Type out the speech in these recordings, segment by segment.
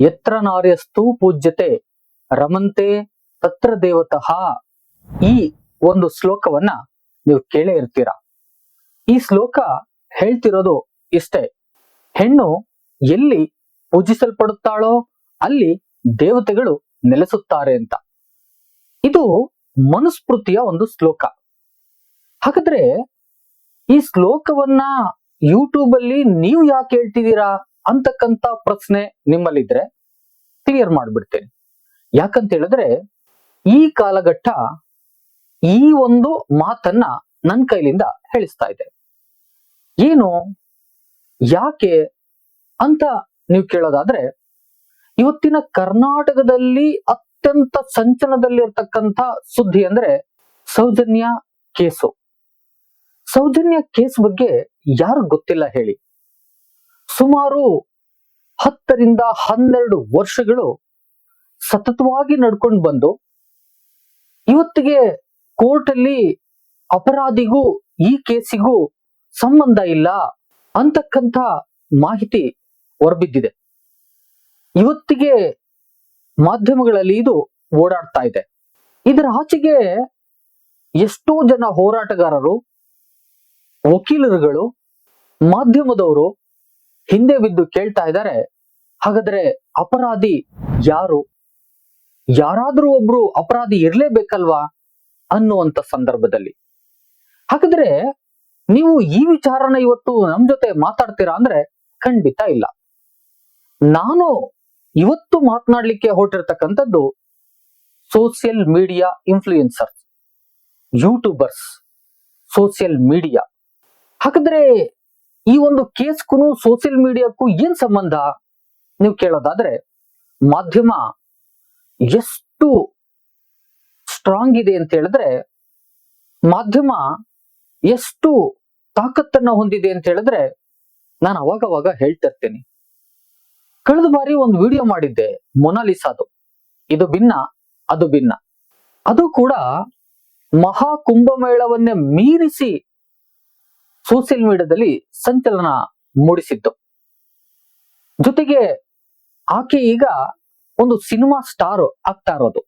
ಯತ್ರ ನಾರ್ಯಸ್ತು ಪೂಜ್ಯತೆ ರಮಂತೆ ತತ್ರ ದೇವತಃ ಈ ಒಂದು ಶ್ಲೋಕವನ್ನ ನೀವು ಕೇಳೇ ಇರ್ತೀರ. ಈ ಶ್ಲೋಕ ಹೇಳ್ತಿರೋದು ಇಷ್ಟೇ. ಹೆಣ್ಣು ಎಲ್ಲಿ ಪೂಜಿಸಲ್ಪಡುತ್ತಾಳೋ ಅಲ್ಲಿ ದೇವತೆಗಳು ನೆಲೆಸುತ್ತಾರೆ ಅಂತ. ಇದು ಮನುಸ್ಮೃತಿಯ ಒಂದು ಶ್ಲೋಕ. ಹಾಗಾದ್ರೆ ಈ ಶ್ಲೋಕವನ್ನ ಯೂಟ್ಯೂಬ್ ಅಲ್ಲಿ ನೀವು ಯಾಕೆ ಹೇಳ್ತಿದ್ದೀರಾ? ಅಂತಕ್ಕಂತ ಪ್ರಶ್ನೆ ನಿಮ್ಮಲ್ಲಿದ್ರೆ ಕ್ಲಿಯರ್ ಮಾಡ್ಬಿಡ್ತೇನೆ. ಯಾಕಂತ ಹೇಳಿದ್ರೆ ಈ ಕಾಲಘಟ್ಟ ಈ ಒಂದು ಮಾತನ್ನ ನನ್ನ ಕೈಲಿಂದ ಹೇಳಿಸ್ತಾ ಇದೆ. ಏನು? ಯಾಕೆ ಅಂತ ನೀವು ಕೇಳೋದಾದ್ರೆ ಇವತ್ತಿನ ಕರ್ನಾಟಕದಲ್ಲಿ ಅತ್ಯಂತ ಸಂಚಲನದಲ್ಲಿರ್ತಕ್ಕಂಥ ಸುದ್ದಿ ಅಂದ್ರೆ ಸೌಜನ್ಯ ಕೇಸು. ಸೌಜನ್ಯ ಕೇಸ್ ಬಗ್ಗೆ ಯಾರು ಗೊತ್ತಿಲ್ಲ ಹೇಳಿ. ಸುಮಾರು ಹತ್ತರಿಂದ ಹನ್ನೆರಡು ವರ್ಷಗಳು ಸತತವಾಗಿ ನಡ್ಕೊಂಡು ಬಂದು ಇವತ್ತಿಗೆ ಕೋರ್ಟ್ ಅಲ್ಲಿ ಅಪರಾಧಿಗೂ ಈ ಕೇಸಿಗೂ ಸಂಬಂಧ ಇಲ್ಲ ಅಂತಕ್ಕಂಥ ಮಾಹಿತಿ ಹೊರಬಿದ್ದಿದೆ. ಇವತ್ತಿಗೆ ಮಾಧ್ಯಮಗಳಲ್ಲಿ ಇದು ಓಡಾಡ್ತಾ ಇದೆ. ಇದರ ಆಚೆಗೆ ಎಷ್ಟೋ ಜನ ಹೋರಾಟಗಾರರು, ವಕೀಲರುಗಳು, ಮಾಧ್ಯಮದವರು ಹಿಂದೆ ಬಿದ್ದು ಕೇಳ್ತಾ ಇದ್ದಾರೆ. ಹಾಗಾದ್ರೆ ಅಪರಾಧಿ ಯಾರು? ಯಾರಾದ್ರೂ ಒಬ್ರು ಅಪರಾಧಿ ಇರ್ಲೇಬೇಕಲ್ವಾ ಅನ್ನುವಂತ ಸಂದರ್ಭದಲ್ಲಿ. ಹಾಗಾದ್ರೆ ನೀವು ಈ ವಿಚಾರನ ಇವತ್ತು ನಮ್ ಜೊತೆ ಮಾತಾಡ್ತೀರಾ ಅಂದ್ರೆ ಖಂಡಿತ ಇಲ್ಲ. ನಾನು ಇವತ್ತು ಮಾತನಾಡ್ಲಿಕ್ಕೆ ಹೊರಟಿರ್ತಕ್ಕಂಥದ್ದು social media influencers, YouTubers, social media. ಹಾಗಾದ್ರೆ ಈ ಒಂದು ಕೇಸ್ಗೂ ಸೋಷಿಯಲ್ ಮೀಡಿಯಾಕ್ಕೂ ಏನ್ ಸಂಬಂಧ? ನೀವು ಕೇಳೋದಾದ್ರೆ, ಮಾಧ್ಯಮ ಎಷ್ಟು ಸ್ಟ್ರಾಂಗ್ ಇದೆ ಅಂತ ಹೇಳಿದ್ರೆ, ಮಾಧ್ಯಮ ಎಷ್ಟು ತಾಕತ್ತನ್ನ ಹೊಂದಿದೆ ಅಂತ ಹೇಳಿದ್ರೆ, ನಾನು ಅವಾಗವಾಗ ಹೇಳ್ತಿರ್ತೇನೆ ಕಳೆದ ಬಾರಿ ಒಂದು ವಿಡಿಯೋ ಮಾಡಿದ್ದೆ, ಮೊನಾಲಿಸಾದು. ಇದು ಭಿನ್ನ, ಅದು ಭಿನ್ನ. ಅದು ಕೂಡ ಮಹಾ ಕುಂಭಮೇಳವನ್ನೇ ಮೀರಿಸಿ ಸೋಷಿಯಲ್ ಮೀಡಿಯಾದಲ್ಲಿ ಸಂಚಲನ ಮೂಡಿಸಿತ್ತು. ಜೊತೆಗೆ ಆಕೆ ಈಗ ಒಂದು ಸಿನಿಮಾ ಸ್ಟಾರ್ ಆಗ್ತಾ ಇರೋದು.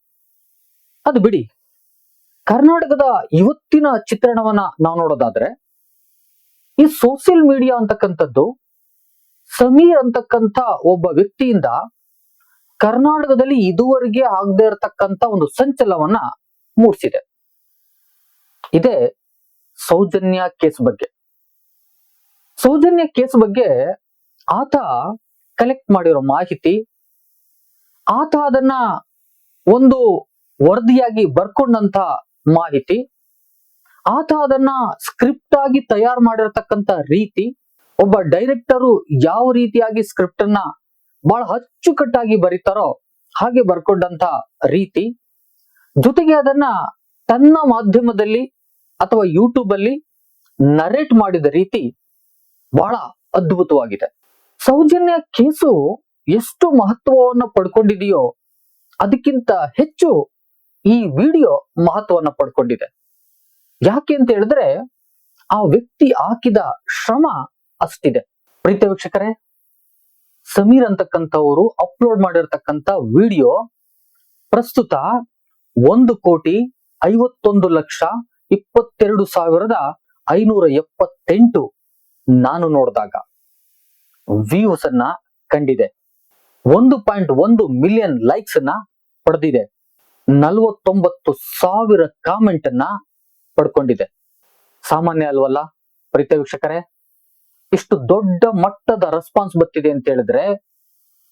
ಅದು ಬಿಡಿ. ಕರ್ನಾಟಕದ ಇವತ್ತಿನ ಚಿತ್ರಣವನ್ನ ನಾವು ನೋಡೋದಾದ್ರೆ, ಈ ಸೋಷಿಯಲ್ ಮೀಡಿಯಾ ಅಂತಕ್ಕಂಥದ್ದು, ಸಮೀರ್ ಅಂತಕ್ಕಂಥ ಒಬ್ಬ ವ್ಯಕ್ತಿಯಿಂದ ಕರ್ನಾಟಕದಲ್ಲಿ ಇದುವರೆಗೆ ಆಗದೆ ಇರತಕ್ಕಂತ ಒಂದು ಸಂಚಲನವನ್ನ ಮೂಡಿಸಿದೆ. ಇದೇ ಸೌಜನ್ಯ ಕೇಸ್ ಬಗ್ಗೆ. ಸೌಜನ್ಯ ಕೇಸ್ ಬಗ್ಗೆ ಆತ ಕಲೆಕ್ಟ್ ಮಾಡಿರೋ ಮಾಹಿತಿ, ಆತ ಅದನ್ನ ಒಂದು ವರದಿಯಾಗಿ ಬರ್ಕೊಂಡಂತ ಮಾಹಿತಿ, ಆತ ಅದನ್ನ ಸ್ಕ್ರಿಪ್ಟ್ ಆಗಿ ತಯಾರು ಮಾಡಿರತಕ್ಕಂತ ರೀತಿ, ಒಬ್ಬ ಡೈರೆಕ್ಟರು ಯಾವ ರೀತಿಯಾಗಿ ಸ್ಕ್ರಿಪ್ಟ್ ಅನ್ನ ಬಹಳ ಅಚ್ಚುಕಟ್ಟಾಗಿ ಬರೀತಾರೋ ಹಾಗೆ ಬರ್ಕೊಂಡಂತ ರೀತಿ, ಜೊತೆಗೆ ಅದನ್ನ ತನ್ನ ಮಾಧ್ಯಮದಲ್ಲಿ ಅಥವಾ ಯೂಟ್ಯೂಬ್ ಅಲ್ಲಿ ನರೇಟ್ ಮಾಡಿದ ರೀತಿ ಬಹಳ ಅದ್ಭುತವಾಗಿದೆ. ಸೌಜನ್ಯ ಕೇಸು ಎಷ್ಟು ಮಹತ್ವವನ್ನು ಪಡ್ಕೊಂಡಿದೆಯೋ ಅದಕ್ಕಿಂತ ಹೆಚ್ಚು ಈ ವಿಡಿಯೋ ಮಹತ್ವವನ್ನು ಪಡ್ಕೊಂಡಿದೆ. ಯಾಕೆ ಅಂತ ಹೇಳಿದ್ರೆ ಆ ವ್ಯಕ್ತಿ ಹಾಕಿದ ಶ್ರಮ ಅಷ್ಟಿದೆ. ಪ್ರೀತಿ ವೀಕ್ಷಕರೇ, ಸಮೀರ್ ಅಂತಕ್ಕಂಥವರು ಅಪ್ಲೋಡ್ ಮಾಡಿರ್ತಕ್ಕಂಥ ವಿಡಿಯೋ ಪ್ರಸ್ತುತ ಒಂದು ಕೋಟಿ ಐವತ್ತೊಂದು ಲಕ್ಷ ಇಪ್ಪತ್ತೆರಡು ಸಾವಿರದ ಐನೂರ ಎಪ್ಪತ್ತೆಂಟು ನಾನು ನೋಡಿದಾಗ ವ್ಯೂಸ್ ಅನ್ನ ಕಂಡಿದೆ. ಒಂದು ಪಾಯಿಂಟ್ ಒಂದು ಮಿಲಿಯನ್ ಲೈಕ್ಸ್ ಅನ್ನ ಪಡೆದಿದೆ. ನಲವತ್ತೊಂಬತ್ತು ಸಾವಿರ ಕಾಮೆಂಟ್ ಅನ್ನ ಪಡ್ಕೊಂಡಿದೆ. ಸಾಮಾನ್ಯ ಅಲ್ವಲ್ಲ? ಪ್ರೀತ ವೀಕ್ಷಕರೇ, ಇಷ್ಟು ದೊಡ್ಡ ಮಟ್ಟದ ರೆಸ್ಪಾನ್ಸ್ ಬರ್ತಿದೆ ಅಂತ ಹೇಳಿದ್ರೆ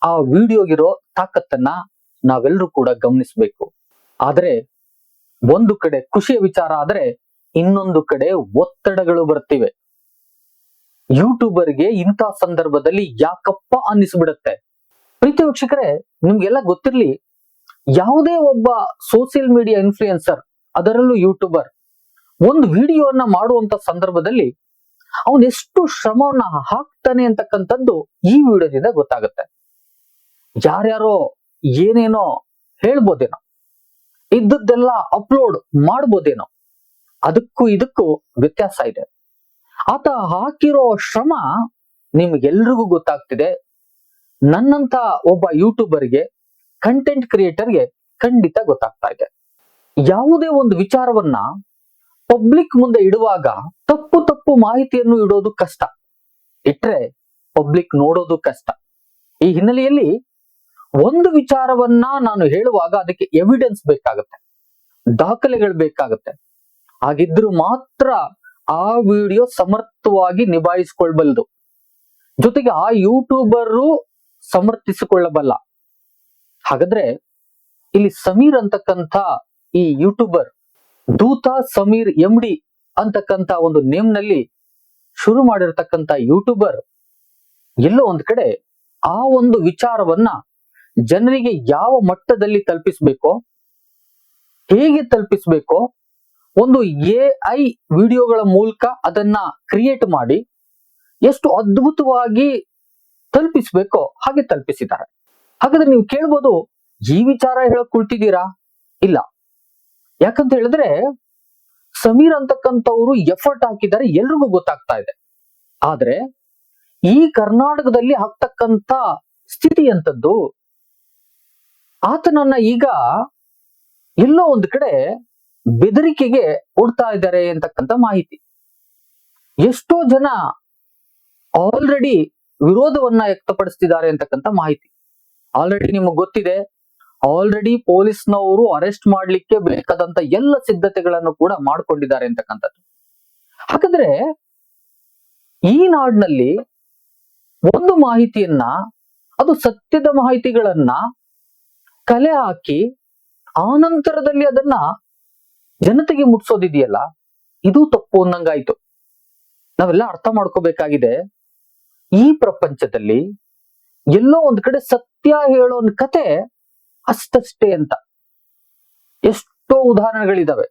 ಆ ವಿಡಿಯೋಗಿರೋ ತಾಕತ್ತನ್ನ ನಾವೆಲ್ಲರೂ ಕೂಡ ಗಮನಿಸಬೇಕು. ಆದ್ರೆ ಒಂದು ಕಡೆ ಖುಷಿಯ ವಿಚಾರ ಆದ್ರೆ ಇನ್ನೊಂದು ಕಡೆ ಒತ್ತಡಗಳು ಬರ್ತಿವೆ. ಯೂಟ್ಯೂಬರ್ಗೆ ಇಂಥ ಸಂದರ್ಭದಲ್ಲಿ ಯಾಕಪ್ಪ ಅನ್ನಿಸ್ಬಿಡತ್ತೆ? ಪ್ರೀತಿ ವೀಕ್ಷಕರೇ, ನಿಮ್ಗೆಲ್ಲ ಗೊತ್ತಿರ್ಲಿ, ಯಾವುದೇ ಒಬ್ಬ ಸೋಷಿಯಲ್ ಮೀಡಿಯಾ ಇನ್ಫ್ಲೂಯೆನ್ಸರ್ ಅದರಲ್ಲೂ ಯೂಟ್ಯೂಬರ್ ಒಂದು ವಿಡಿಯೋವನ್ನ ಮಾಡುವಂತ ಸಂದರ್ಭದಲ್ಲಿ ಅವನ್ ಎಷ್ಟು ಶ್ರಮವನ್ನ ಹಾಕ್ತಾನೆ ಅಂತಕ್ಕಂಥದ್ದು ಈ ವಿಡಿಯೋದಿಂದ ಗೊತ್ತಾಗುತ್ತೆ. ಯಾರ್ಯಾರೋ ಏನೇನೋ ಹೇಳ್ಬೋದೇನೋ, ಇದ್ದದ್ದೆಲ್ಲ ಅಪ್ಲೋಡ್ ಮಾಡ್ಬೋದೇನೋ, ಅದಕ್ಕೂ ಇದಕ್ಕೂ ವ್ಯತ್ಯಾಸ ಇದೆ. ಆತ ಹಾಕಿರೋ ಶ್ರಮ ನಿಮ್ಗೆಲ್ರಿಗೂ ಗೊತ್ತಾಗ್ತಿದೆ. ನನ್ನಂತ ಒಬ್ಬ ಯೂಟ್ಯೂಬರ್ಗೆ ಕಂಟೆಂಟ್ ಕ್ರಿಯೇಟರ್ಗೆ ಖಂಡಿತ ಗೊತ್ತಾಗ್ತಾ ಇದೆ. ಯಾವುದೇ ಒಂದು ವಿಚಾರವನ್ನ ಪಬ್ಲಿಕ್ ಮುಂದೆ ಇಡುವಾಗ ತಪ್ಪು ತಪ್ಪು ಮಾಹಿತಿಯನ್ನು ಇಡೋದು ಕಷ್ಟ. ಇಟ್ರೆ ಪಬ್ಲಿಕ್ ನೋಡೋದು ಕಷ್ಟ. ಈ ಹಿನ್ನೆಲೆಯಲ್ಲಿ ಒಂದು ವಿಚಾರವನ್ನ ನಾನು ಹೇಳುವಾಗ ಅದಕ್ಕೆ ಎವಿಡೆನ್ಸ್ ಬೇಕಾಗುತ್ತೆ. ದಾಖಲೆಗಳು ಬೇಕಾಗುತ್ತೆ. ಹಾಗಿದ್ರೂ ಮಾತ್ರ ಆ ವಿಡಿಯೋ ಸಮರ್ಥವಾಗಿ ನಿಭಾಯಿಸಿಕೊಳ್ಬಲ್ದು. ಜೊತೆಗೆ ಆ ಯೂಟ್ಯೂಬರು ಸಮರ್ಥಿಸಿಕೊಳ್ಳಬಲ್ಲ. ಹಾಗಾದ್ರೆ ಇಲ್ಲಿ ಸಮೀರ್ ಅಂತಕ್ಕಂಥ ಈ ಯೂಟ್ಯೂಬರ್, ದೂತ ಸಮೀರ್ ಎಂ ಡಿ ಅಂತಕ್ಕಂಥ ಒಂದು ನೇಮ್ನಲ್ಲಿ ಶುರು ಮಾಡಿರತಕ್ಕಂಥ ಯೂಟ್ಯೂಬರ್, ಎಲ್ಲೋ ಒಂದ್ ಕಡೆ ಆ ಒಂದು ವಿಚಾರವನ್ನ ಜನರಿಗೆ ಯಾವ ಮಟ್ಟದಲ್ಲಿ ತಲುಪಿಸ್ಬೇಕೋ, ಹೇಗೆ ತಲುಪಿಸ್ಬೇಕೋ ಒಂದು ಎ ಐ ವಿಡಿಯೋಗಳ ಮೂಲಕ ಅದನ್ನ ಕ್ರಿಯೇಟ್ ಮಾಡಿ ಎಷ್ಟು ಅದ್ಭುತವಾಗಿ ತಲುಪಿಸ್ಬೇಕೋ ಹಾಗೆ ತಲುಪಿಸಿದ್ದಾರೆ. ಹಾಗಾದ್ರೆ ನೀವು ಕೇಳ್ಬೋದು, ಈ ವಿಚಾರ ಹೇಳಕ್ ಕುಳ್ತಿದ್ದೀರಾ? ಇಲ್ಲ. ಯಾಕಂತ ಹೇಳಿದ್ರೆ, ಸಮೀರ್ ಅಂತಕ್ಕಂಥವ್ರು ಎಫರ್ಟ್ ಹಾಕಿದ್ದಾರೆ, ಎಲ್ರಿಗೂ ಗೊತ್ತಾಗ್ತಾ ಇದೆ. ಆದ್ರೆ, ಈ ಕರ್ನಾಟಕದಲ್ಲಿ ಹಾಕ್ತಕ್ಕಂಥ ಸ್ಥಿತಿ ಅಂತದ್ದು ಆತನನ್ನ ಈಗ ಎಲ್ಲೋ ಒಂದು ಕಡೆ ಬೆದರಿಕೆಗೆ ಕೊಡ್ತಾ ಇದ್ದಾರೆ ಅಂತಕ್ಕಂಥ ಮಾಹಿತಿ. ಎಷ್ಟೋ ಜನ ಆಲ್ರೆಡಿ ವಿರೋಧವನ್ನ ವ್ಯಕ್ತಪಡಿಸ್ತಿದ್ದಾರೆ ಅಂತಕ್ಕಂಥ ಮಾಹಿತಿ. ಆಲ್ರೆಡಿ ನಿಮಗೆ ಗೊತ್ತಿದೆ ಆಲ್ರೆಡಿ ಪೊಲೀಸ್ನವರು ಅರೆಸ್ಟ್ ಮಾಡ್ಲಿಕ್ಕೆ ಬೇಕಾದಂತ ಎಲ್ಲ ಸಿದ್ಧತೆಗಳನ್ನು ಕೂಡ ಮಾಡ್ಕೊಂಡಿದ್ದಾರೆ ಅಂತಕ್ಕಂಥದ್ದು. ಹಾಗಾದ್ರೆ ಈ ನಾಡಿನಲ್ಲಿ ಒಂದು ಮಾಹಿತಿಯನ್ನ, ಅದು ಸತ್ಯದ ಮಾಹಿತಿಗಳನ್ನ ಕಲೆ ಹಾಕಿ ಆನಂತರದಲ್ಲಿ ಅದನ್ನ ಜನತೆಗೆ ಮುಟ್ಸೋದಿದೆಯಲ್ಲ, ಇದು ತಪ್ಪು ಅನ್ನಂಗಾಯ್ತು ನಾವೆಲ್ಲ ಅರ್ಥ ಮಾಡ್ಕೋಬೇಕಾಗಿದೆ, ಈ ಪ್ರಪಂಚದಲ್ಲಿ ಎಲ್ಲೋ ಒಂದ್ ಕಡೆ ಸತ್ಯ ಹೇಳೋ ಕತೆ ಅಷ್ಟಷ್ಟೇ ಅಂತ. ಎಷ್ಟೋ ಉದಾಹರಣೆಗಳಿದಾವೆ.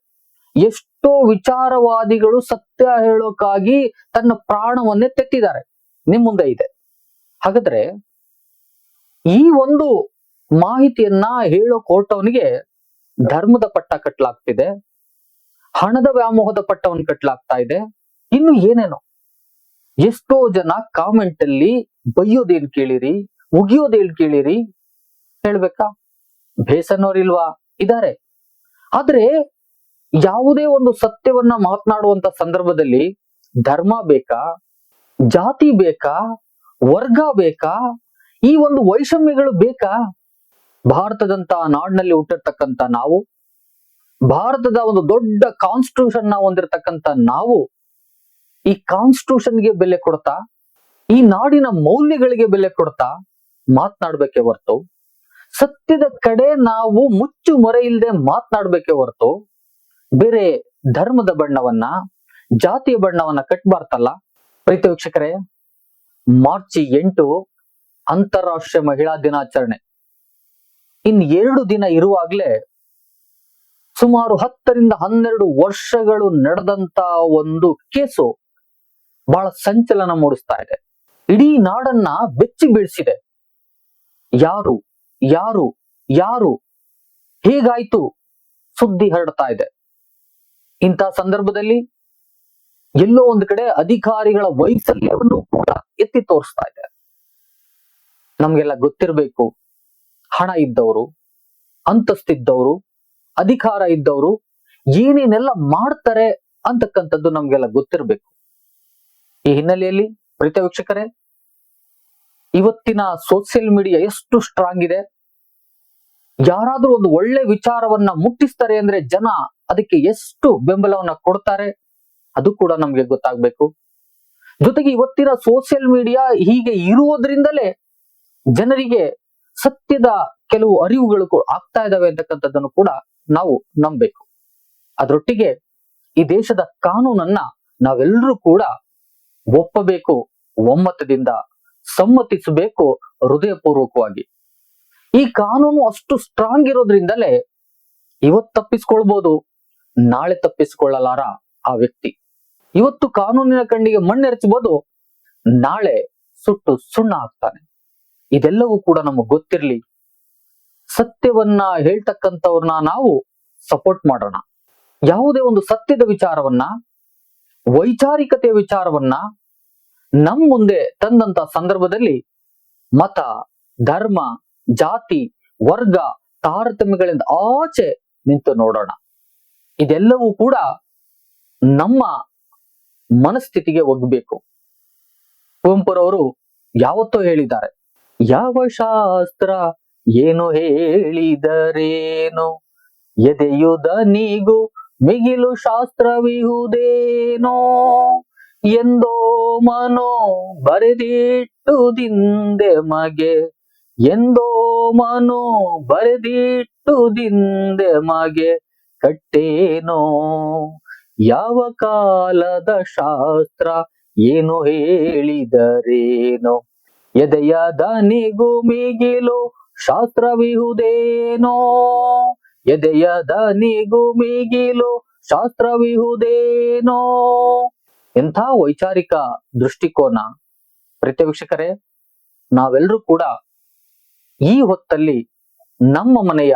ಎಷ್ಟೋ ವಿಚಾರವಾದಿಗಳು ಸತ್ಯ ಹೇಳೋಕ್ಕಾಗಿ ತನ್ನ ಪ್ರಾಣವನ್ನೇ ತೆತ್ತಿದ್ದಾರೆ. ನಿಮ್ ಮುಂದೆ ಇದೆ. ಹಾಗಾದ್ರೆ ಈ ಒಂದು ಮಾಹಿತಿಯನ್ನ ಹೇಳೋ ಕೋರ್ಟವನಿಗೆ ಧರ್ಮದ ಪಟ್ಟ ಕಟ್ಟಲಾಗ್ತಿದೆ ಹಣದ ವ್ಯಾಮೋಹದ ಪಟ್ಟವನ್ನು ಕಟ್ಟಲಾಗ್ತಾ ಇದೆ. ಇನ್ನು ಏನೇನೋ? ಎಷ್ಟೋ ಜನ ಕಾಮೆಂಟ್ ಅಲ್ಲಿ ಬೈಯೋದೇನ್ ಕೇಳಿರಿ, ಉಗಿಯೋದೇನ್ ಕೇಳಿರಿ ಹೇಳ್ಬೇಕಾ? ಬೇಸನ್ನೋರಿಲ್ವಾ? ಇದಾರೆ. ಆದ್ರೆ ಯಾವುದೇ ಒಂದು ಸತ್ಯವನ್ನ ಮಾತನಾಡುವಂತ ಸಂದರ್ಭದಲ್ಲಿ ಧರ್ಮ ಬೇಕಾ? ಜಾತಿ ಬೇಕಾ? ವರ್ಗ ಬೇಕಾ? ಈ ಒಂದು ವೈಷಮ್ಯಗಳು ಬೇಕಾ? ಭಾರತದಂತ ನಾಡಿನಲ್ಲಿ ಹುಟ್ಟಿರ್ತಕ್ಕಂಥ ನಾವು ಭಾರತದ ಒಂದು ದೊಡ್ಡ ಕಾನ್ಸ್ಟಿಟ್ಯೂಷನ್ನ ಹೊಂದಿರತಕ್ಕಂತ ನಾವು ಈ ಕಾನ್ಸ್ಟಿಟ್ಯೂಷನ್ಗೆ ಬೆಲೆ ಕೊಡ್ತಾ, ಈ ನಾಡಿನ ಮೌಲ್ಯಗಳಿಗೆ ಬೆಲೆ ಕೊಡ್ತಾ ಮಾತನಾಡ್ಬೇಕೆ ಹೊರತು, ಸತ್ಯದ ಕಡೆ ನಾವು ಮುಚ್ಚು ಮೊರೆ ಇಲ್ಲದೆ ಮಾತನಾಡ್ಬೇಕೆ ಹೊರತು, ಬೇರೆ ಧರ್ಮದ ಬಣ್ಣವನ್ನ, ಜಾತಿಯ ಬಣ್ಣವನ್ನ ಕಟ್ಬಾರ್ತಲ್ಲ ಪ್ರೀತ ವೀಕ್ಷಕರೇ, ಮಾರ್ಚ್ ಎಂಟು ಅಂತಾರಾಷ್ಟ್ರೀಯ ಮಹಿಳಾ ದಿನಾಚರಣೆ. ಇನ್ ಎರಡು ದಿನ ಇರುವಾಗ್ಲೇ ಸುಮಾರು ಹತ್ತರಿಂದ ಹನ್ನೆರಡು ವರ್ಷಗಳು ನಡೆದಂತ ಒಂದು ಕೇಸು ಬಹಳ ಸಂಚಲನ ಮೂಡಿಸ್ತಾ ಇದೆ. ಇಡೀ ನಾಡನ್ನ ಬೆಚ್ಚಿ ಬೀಳಿಸಿದೆ. ಯಾರು ಯಾರು ಯಾರು, ಹೇಗಾಯ್ತು ಸುದ್ದಿ ಹರಡ್ತಾ ಇದೆ. ಇಂತಹ ಸಂದರ್ಭದಲ್ಲಿ ಎಲ್ಲೋ ಒಂದು ಕಡೆ ಅಧಿಕಾರಿಗಳ ವೈಫಲ್ಯವನ್ನು ಕೂಡ ಎತ್ತಿ ತೋರಿಸ್ತಾ ಇದೆ. ನಮ್ಗೆಲ್ಲ ಗೊತ್ತಿರಬೇಕು, ಹಣ ಇದ್ದವರು, ಅಂತಸ್ತಿದ್ದವರು ಅಧಿಕಾರ ಇದ್ದವರು ಏನೇನೆಲ್ಲ ಮಾಡ್ತಾರೆ ಅಂತಕ್ಕಂಥದ್ದು ನಮ್ಗೆಲ್ಲ ಗೊತ್ತಿರಬೇಕು. ಈ ಹಿನ್ನೆಲೆಯಲ್ಲಿ ಪ್ರೀತ ವೀಕ್ಷಕರೇ, ಇವತ್ತಿನ ಸೋಷಿಯಲ್ ಮೀಡಿಯಾ ಎಷ್ಟು ಸ್ಟ್ರಾಂಗ್ ಇದೆ. ಯಾರಾದ್ರೂ ಒಂದು ಒಳ್ಳೆ ವಿಚಾರವನ್ನ ಮುಟ್ಟಿಸ್ತಾರೆ ಅಂದ್ರೆ ಜನ ಅದಕ್ಕೆ ಎಷ್ಟು ಬೆಂಬಲವನ್ನ ಕೊಡ್ತಾರೆ, ಅದು ಕೂಡ ನಮ್ಗೆ ಗೊತ್ತಾಗ್ಬೇಕು. ಜೊತೆಗೆ ಇವತ್ತಿನ ಸೋಷಿಯಲ್ ಮೀಡಿಯಾ ಹೀಗೆ ಇರುವುದರಿಂದಲೇ ಜನರಿಗೆ ಸತ್ಯದ ಕೆಲವು ಅರಿವುಗಳು ಆಗ್ತಾ ಇದಾವೆ ಅಂತಕ್ಕಂಥದ್ದನ್ನು ಕೂಡ ನಾವು ನಂಬಬೇಕು. ಅದರೊಟ್ಟಿಗೆ ಈ ದೇಶದ ಕಾನೂನನ್ನ ನಾವೆಲ್ಲರೂ ಕೂಡ ಒಪ್ಪಬೇಕು, ಒಮ್ಮತದಿಂದ ಸಮ್ಮತಿಸಬೇಕು ಹೃದಯಪೂರ್ವಕವಾಗಿ. ಈ ಕಾನೂನು ಅಷ್ಟು ಸ್ಟ್ರಾಂಗ್ ಇರೋದ್ರಿಂದಲೇ ಇವತ್ತು ತಪ್ಪಿಸ್ಕೊಳ್ಬೋದು, ನಾಳೆ ತಪ್ಪಿಸ್ಕೊಳ್ಳಲಾರ ಆ ವ್ಯಕ್ತಿ. ಇವತ್ತು ಕಾನೂನಿನ ಕಣ್ಣಿಗೆ ಮಣ್ಣೆರಚಬಹುದು ನಾಳೆ ಸುಟ್ಟು ಸುಣ್ಣ ಆಗ್ತಾನೆ. ಇದೆಲ್ಲವೂ ಕೂಡ ನಮಗೆ ಗೊತ್ತಿರ್ಲಿ. ಸತ್ಯವನ್ನ ಹೇಳ್ತಕ್ಕಂಥವ್ರನ್ನ ನಾವು ಸಪೋರ್ಟ್ ಮಾಡೋಣ. ಯಾವುದೇ ಒಂದು ಸತ್ಯದ ವಿಚಾರವನ್ನ, ವೈಚಾರಿಕತೆಯ ವಿಚಾರವನ್ನ ನಮ್ ಮುಂದೆ ತಂದಂತ ಸಂದರ್ಭದಲ್ಲಿ ಮತ, ಧರ್ಮ, ಜಾತಿ, ವರ್ಗ, ತಾರತಮ್ಯಗಳಿಂದ ಆಚೆ ನಿಂತು ನೋಡೋಣ. ಇದೆಲ್ಲವೂ ಕೂಡ ನಮ್ಮ ಮನಸ್ಥಿತಿಗೆ ಒಗ್ಗಬೇಕು. ಕುವೆಂಪುರವರು ಯಾವತ್ತೋ ಹೇಳಿದ್ದಾರೆ, ಯಾವ ಶಾಸ್ತ್ರ ಏನು ಹೇಳಿದರೇನೋ? ಎದೆಯುದನಿಗೂ ಮಿಗಿಲು ಶಾಸ್ತ್ರವಿಹುದೇನೋ? ಎಂದೋ ಮನೋ ಬರೆದಿಟ್ಟುದಿಂದೆ ಮಗೆ? ಎಂದೋ ಮನೋ ಬರೆದಿಟ್ಟುದಿಂದೆ ಮಗೆ? ಕಟ್ಟೇನೋ? ಯಾವ ಕಾಲದ ಶಾಸ್ತ್ರ ಏನು ಹೇಳಿದರೇನೋ? ಎದೆಯ ದನಿಗೂ ಮಿಗಿಲು ಶಾಸ್ತ್ರವಿಹುದೇನೋ? ಎದೆಯ ದನಿಗೂ ಶಾಸ್ತ್ರ ಶಾಸ್ತ್ರವಿಹುದೇನೋ? ಎಂಥ ವೈಚಾರಿಕ ದೃಷ್ಟಿಕೋನ. ಪ್ರೀತಿ ವೀಕ್ಷಕರೇ ನಾವೆಲ್ಲರೂ ಕೂಡ ಈ ಹೊತ್ತಲ್ಲಿ ನಮ್ಮ ಮನೆಯ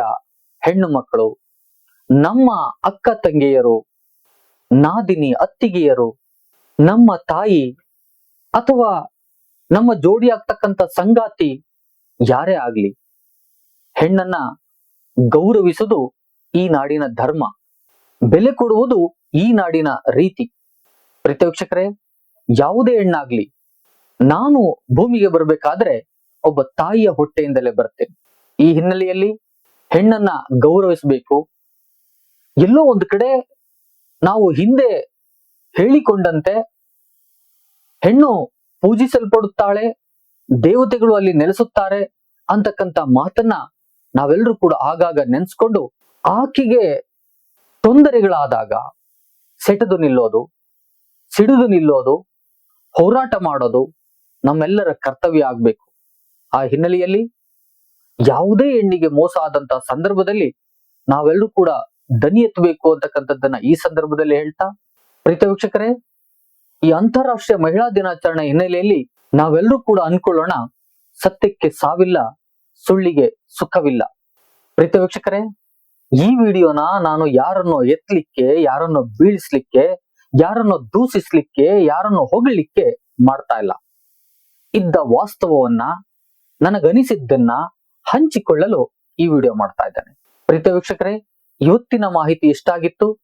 ಹೆಣ್ಣು ಮಕ್ಕಳು, ನಮ್ಮ ಅಕ್ಕ ತಂಗಿಯರು, ನಾದಿನಿ ಅತ್ತಿಗೆಯರು, ನಮ್ಮ ತಾಯಿ ಅಥವಾ ನಮ್ಮ ಜೋಡಿ ಆಗ್ತಕ್ಕಂಥ ಸಂಗಾತಿ ಯಾರೇ ಆಗ್ಲಿ ಹೆಣ್ಣನ್ನ ಗೌರವಿಸುವುದು ಈ ನಾಡಿನ ಧರ್ಮ. ಬೆಲೆ ಕೊಡುವುದು ಈ ನಾಡಿನ ರೀತಿ. ಪ್ರತ್ಯಕ್ಷಕರೇ, ಯಾವುದೇ ಹೆಣ್ಣಾಗ್ಲಿ, ನಾನು ಭೂಮಿಗೆ ಬರಬೇಕಾದ್ರೆ ಒಬ್ಬ ತಾಯಿಯ ಹೊಟ್ಟೆಯಿಂದಲೇ ಬರ್ತೇನೆ. ಈ ಹಿನ್ನೆಲೆಯಲ್ಲಿ ಹೆಣ್ಣನ್ನ ಗೌರವಿಸಬೇಕು. ಎಲ್ಲೋ ಒಂದು ಕಡೆ ನಾವು ಹಿಂದೆ ಹೇಳಿಕೊಂಡಂತೆ, ಹೆಣ್ಣು ಪೂಜಿಸಲ್ಪಡುತ್ತಾಳೆ, ದೇವತೆಗಳು ಅಲ್ಲಿ ನೆಲೆಸುತ್ತಾರೆ ಅಂತಕ್ಕಂಥ ಮಾತನ್ನ ನಾವೆಲ್ಲರೂ ಕೂಡ ಆಗಾಗ ನೆನೆಸ್ಕೊಂಡು ಆಕೆಗೆ ತೊಂದರೆಗಳಾದಾಗ ಸೆಟದು ನಿಲ್ಲೋದು, ಸಿಡಿದು ನಿಲ್ಲೋದು, ಹೋರಾಟ ಮಾಡೋದು ನಮ್ಮೆಲ್ಲರ ಕರ್ತವ್ಯ ಆಗ್ಬೇಕು. ಆ ಹಿನ್ನೆಲೆಯಲ್ಲಿ ಯಾವುದೇ ಹೆಣ್ಣಿಗೆ ಮೋಸ ಆದಂತಹ ಸಂದರ್ಭದಲ್ಲಿ ನಾವೆಲ್ಲರೂ ಕೂಡ ದನಿ ಎತ್ತಬೇಕು ಅಂತಕ್ಕಂಥದ್ದನ್ನ ಈ ಸಂದರ್ಭದಲ್ಲಿ ಹೇಳ್ತಾ ಪ್ರೀತ ವೀಕ್ಷಕರೇ, ಈ ಅಂತಾರಾಷ್ಟ್ರೀಯ ಮಹಿಳಾ ದಿನಾಚರಣೆ ಹಿನ್ನೆಲೆಯಲ್ಲಿ ನಾವೆಲ್ಲರೂ ಕೂಡ ಅನ್ಕೊಳ್ಳೋಣ ಸತ್ಯಕ್ಕೆ ಸಾವಿಲ್ಲ ಸುಳ್ಳಿಗೆ ಸುಖವಿಲ್ಲ. ಪ್ರೀತ ವೀಕ್ಷಕರೇ, ಈ ವಿಡಿಯೋನ ನಾನು ಯಾರನ್ನು ಎತ್ತಲಿಕ್ಕೆ, ಯಾರನ್ನು ಬೀಳಿಸ್ಲಿಕ್ಕೆ, ಯಾರನ್ನು ದೂಷಿಸ್ಲಿಕ್ಕೆ, ಯಾರನ್ನು ಹೊಗಳಿಕ್ಕೆ ಮಾಡ್ತಾ ಇಲ್ಲ. ಇದ್ದ ವಾಸ್ತವವನ್ನ, ನನಗನಿಸಿದ್ದನ್ನ ಹಂಚಿಕೊಳ್ಳಲು ಈ ವಿಡಿಯೋ ಮಾಡ್ತಾ ಇದ್ದೇನೆ. ಪ್ರೀತ ವೀಕ್ಷಕರೇ, ಇವತ್ತಿನ ಮಾಹಿತಿ ಎಷ್ಟಾಗಿತ್ತು?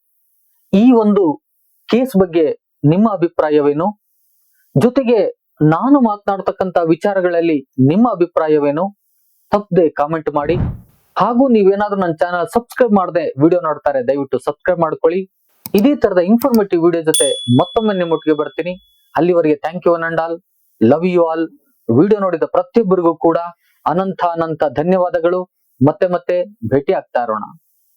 ಈ ಒಂದು ಕೇಸ್ ಬಗ್ಗೆ ನಿಮ್ಮ ಅಭಿಪ್ರಾಯವೇನು? ಜೊತೆಗೆ ನಾನು ಮಾತನಾಡ್ತಕ್ಕಂಥ ವಿಚಾರಗಳಲ್ಲಿ ನಿಮ್ಮ ಅಭಿಪ್ರಾಯವೇನು? ತಪ್ಪದೆ ಕಾಮೆಂಟ್ ಮಾಡಿ. ಹಾಗೂ ನೀವೇನಾದ್ರೂ ನನ್ನ ಚಾನಲ್ ಸಬ್ಸ್ಕ್ರೈಬ್ ಮಾಡದೆ ವಿಡಿಯೋ ನೋಡ್ತಾರೆ, ದಯವಿಟ್ಟು ಸಬ್ಸ್ಕ್ರೈಬ್ ಮಾಡ್ಕೊಳ್ಳಿ. ಇದೇ ತರದ ಇನ್ಫಾರ್ಮೇಟಿವ್ ವಿಡಿಯೋ ಜೊತೆ ಮತ್ತೊಮ್ಮೆ ನಿಮ್ಮೊಟ್ಟಿಗೆ ಬರ್ತೀನಿ. ಅಲ್ಲಿವರೆಗೆ thank you and all love you all video ನೋಡಿದ ಪ್ರತಿಯೊಬ್ಬರಿಗೂ ಕೂಡ ಅನಂತ ಅನಂತ ಧನ್ಯವಾದಗಳು. ಮತ್ತೆ ಮತ್ತೆ ಭೇಟಿ ಆಗ್ತಾ ಇರೋಣ.